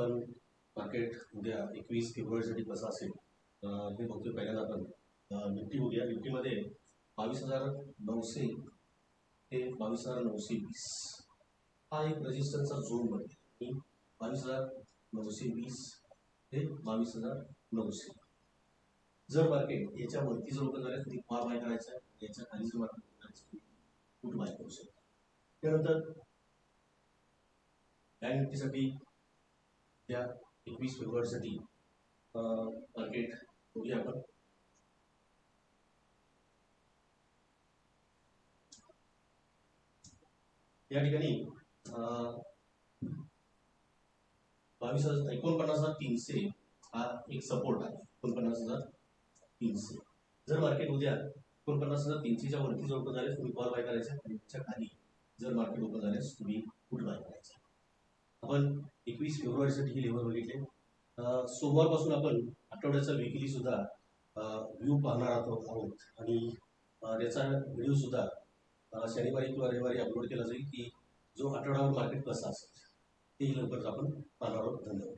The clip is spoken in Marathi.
आपण मार्केट उद्या एकवीस फेब्रुवारीसाठी कसं असेल हे बघतोय पहिल्यांदा आपण. निफ्टी बघूया निफ्टीमध्ये बावीस हजार नऊशे ते बावीस हजार नऊशे वीस. हा एक रजिस्टरचा झोन बनेल. बावीस हजार नऊशे वीस ते बावीस हजार नऊशे. जर मार्केट याच्या वरती जर लोक झाल्या तरी कॉल बाय करायचा. आहे याच्या खाली जर मार्केट करायचं कुठ बाय करू शकतो? त्यानंतर बँक निफ्टीसाठी त्या एकवीस फेब्रुवारीसाठी मार्केट बघूया आपण. या ठिकाणी बावीस हजार एकोणपन्नास हजार तीनशे हा एक सपोर्ट आहे. एकोणपन्नास हजार तीनशे. जर मार्केट उद्या एकोणपन्नास हजार तीनशेच्या वरती जर ओपन झाल्यास तुम्ही कॉल बाय करायचा आणि त्याच्याखाली जर मार्केट ओपन झाल्यास तुम्ही पुट बाय करायचा. आपण वीस फेब्रुवारीसाठी ही लेवल बघितले. सोमवारपासून आपण आठवड्याचा विकली सुद्धा व्ह्यू पाहणार आहोत आहोत. आणि त्याचा व्हिडिओ सुद्धा शनिवारी किंवा रविवारी अपलोड केला जाईल की जो आठवड्यावर मार्केट कसा असेल तेही लवकरच आपण पाहणार आहोत. धन्यवाद.